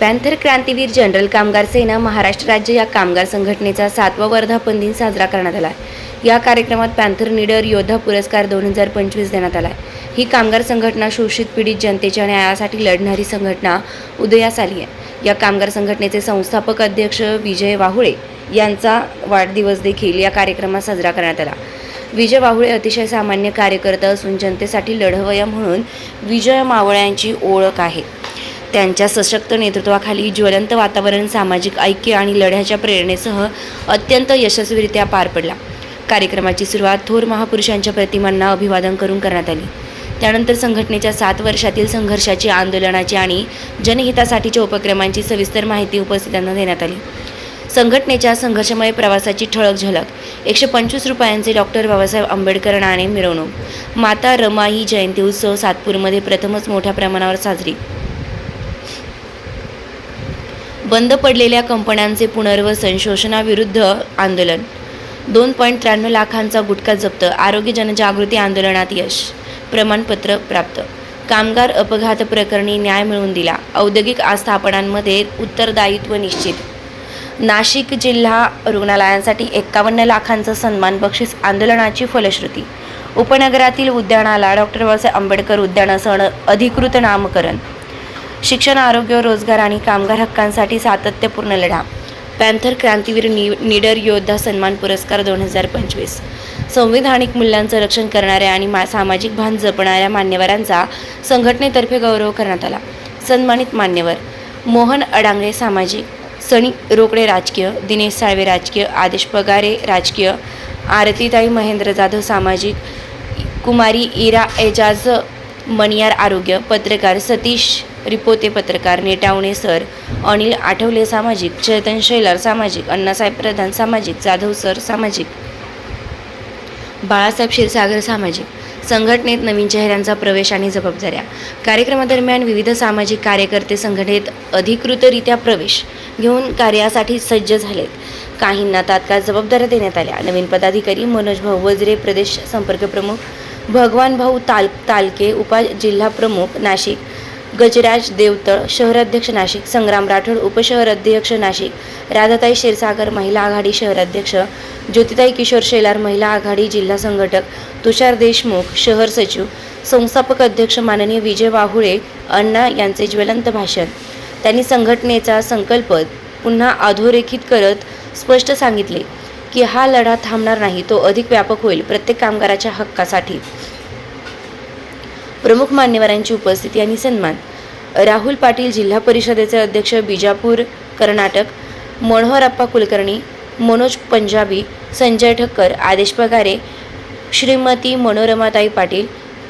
Panther क्रांतीवीर general कामगार सेना महाराष्ट्र राज्य या कामगार संघटनेचा सातवा वर्धापन दिन साजरा करण्यात आला या कार्यक्रमात पॅन्थर निडर योद्धा पुरस्कार दोन हजार पंचवीस देण्यात आला ही कामगार संघटना शोषित पीडित जनतेच्या न्यायासाठी लढणारी संघटना उदयास आली आहे. या कामगार संघटनेचे संस्थापक अध्यक्ष विजय वाहुळे यांचा वाढदिवस देखील या कार्यक्रमात साजरा करण्यात आला. विजय वाहुळे अतिशय सामान्य कार्यकर्ता असून जनतेसाठी लढवया म्हणून विजय मावळ्यांची ओळख आहे. त्यांच्या सशक्त नेतृत्वाखाली ज्वलंत वातावरण सामाजिक ऐक्य आणि लढ्याच्या प्रेरणेसह अत्यंत यशस्वीरित्या पार पडला. कार्यक्रमाची सुरुवात थोर महापुरुषांच्या प्रतिमांना अभिवादन करून करण्यात आली. त्यानंतर संघटनेच्या सात वर्षातील संघर्षाची आंदोलनाची आणि जनहितासाठीच्या उपक्रमांची सविस्तर माहिती उपस्थितांना देण्यात आली. संघटनेच्या संघर्षमय प्रवासाची ठळक झलक एकशे पंचवीस रुपयांचे डॉक्टर बाबासाहेब आंबेडकर नाणे मिरवणूक माता रमाई जयंती उत्सव सातपूरमध्ये प्रथमच मोठ्या प्रमाणावर साजरी बंद पडलेल्या कंपन्यांचे पुनर्वसन शोषणाविरुद्ध आंदोलन. दोन पॉईंट त्र्याण्णव लाखांचा गुटखा जप्त आरोग्य जनजागृती आंदोलनात यश. प्रमाणपत्र प्राप्त. कामगार अपघात प्रकरणी न्याय मिळवून दिला. औद्योगिक आस्थापनांमध्ये उत्तरदायित्व निश्चित. नाशिक जिल्हा रुग्णालयांसाठी एक्कावन्न लाखांचं सन्मान बक्षीस आंदोलनाची फलश्रुती. उपनगरातील उद्यानाला डॉक्टर बाबासाहेब आंबेडकर उद्यानासह अधिकृत नामकरण. शिक्षण आरोग्य रोजगार आणि कामगार हक्कांसाठी सातत्यपूर्ण लढा. पॅन्थर क्रांतीवीर नि निडर योद्धा सन्मान पुरस्कार दोन हजार पंचवीस. संविधानिक मूल्यांचं रक्षण करणाऱ्या आणि मा सामाजिक भान जपणाऱ्या मान्यवरांचा संघटनेतर्फे गौरव करण्यात आला. सन्मानित मान्यवर मोहन अडांगे सामाजिक सनी रोकडे राजकीय दिनेश साळवे राजकीय आदेश पगारे राजकीय आरतीताई महेंद्र जाधव सामाजिक कुमारी इरा एजाज मणियार आरोग्य पत्रकार सतीश रिपोते पत्रकार नेटावणे सर अनिल आठवले सामाजिक चेतन शेलार सामाजिक अण्णासाहेब प्रधान सामाजिक जाधव सर सामाजिक. बाळासाहेब क्षीरसागर सामाजिक. संघटनेत नवीन चेहऱ्यांचा प्रवेश आणि जबाबदाऱ्या. कार्यक्रमादरम्यान विविध सामाजिक कार्यकर्ते संघटनेत अधिकृतरित्या प्रवेश घेऊन कार्यासाठी सज्ज झालेत. काहींना तात्काळ जबाबदाऱ्या देण्यात आल्या. नवीन पदाधिकारी मनोज भाऊ वजरे प्रदेश संपर्क प्रमुख भगवान भाऊ ताल तालके उपा जिल्हा प्रमुख नाशिक. गजराज देवतळ शहराध्यक्ष नाशिक. संग्राम राठोड उपशहराध्यक्ष नाशिक. राधाताई क्षीरसागर महिला आघाडी शहराध्यक्ष. ज्योतिताई किशोर शेलार महिला आघाडी जिल्हा संघटक. तुषार देशमुख शहर सचिव. संस्थापक अध्यक्ष माननीय विजय वाहुळे अण्णा यांचे ज्वलंत भाषण. त्यांनी संघटनेचा संकल्प पुन्हा अधोरेखित करत स्पष्ट सांगितले की हा लढा थांबणार नाही तो अधिक व्यापक होईल प्रत्येक कामगाराच्या हक्कासाठी. प्रमुख मान्यवरांची उपस्थिती आणि सन्मान. राहुल पाटील जिल्हा परिषदेचे अध्यक्ष बिजापूर कर्नाटक मनोहरप्पा कुलकर्णी मनोज पंजाबी संजय ठक्कर आदेश पगारे श्रीमती मनोरमाताई पाटील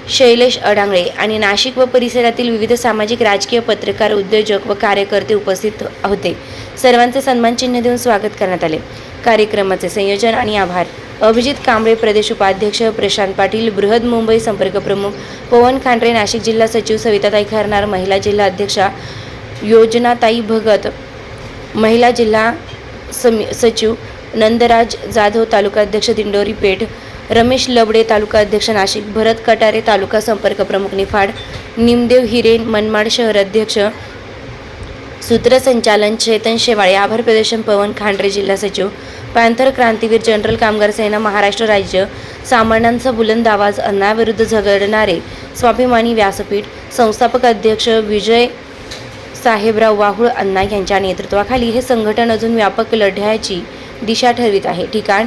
शैलेश अडांगळे आणि नाशिक व परिसरातील विविध सामाजिक राजकीय पत्रकार उद्योजक व कार्यकर्ते उपस्थित होते. सर्वांचे सन्मान चिन्ह देऊन स्वागत करण्यात आले. कार्यक्रमाचे संयोजन आणि आभार. अभिजित कांबळे प्रदेश उपाध्यक्ष प्रशांत पाटील बृहद मुंबई संपर्क प्रमुख पवन खांडरे नाशिक जिल्हा सचिव सविताताई खरनार महिला जिल्हा अध्यक्षा योजनाताई भगत महिला जिल्हा समी सचिव नंदराज जाधव तालुका अध्यक्ष दिंडोरी पेठ रमेश लबडे तालुका अध्यक्ष नाशिक भरत कटारे तालुका संपर्क प्रमुख निफाड निमदेव हिरे मनमाड शहर अध्यक्ष सूत्रसंचालन चेतन शेवाळे आभार प्रदर्शन पवन खांडरे जिल्हा सचिव पॅन्थर क्रांतीवीर जनरल कामगार सेना महाराष्ट्र राज्य सामान्यांचा बुलंद आवाज अन्यायाविरुद्ध झगडणारे स्वाभिमानी व्यासपीठ संस्थापक अध्यक्ष विजय साहेबराव वाहुळ अण्णा यांच्या नेतृत्वाखाली हे संघटन अजून व्यापक लढ्याची दिशा ठरवित आहे. ठिकाण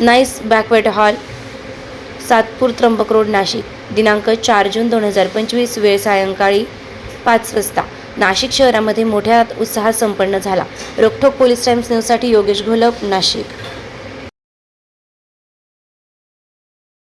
nice banquet hall Satpur Trimbak road Nashik. दिनांक चार जून दोन हजार पंचवीस वेळ सायंकाळी पाच वाजता. नाशिक शहरामध्ये मोठ्या उत्साहात संपन्न झाला. रोखोक पोलीस टाइम्स न्यूजसाठी योगेश घोलप नाशिक.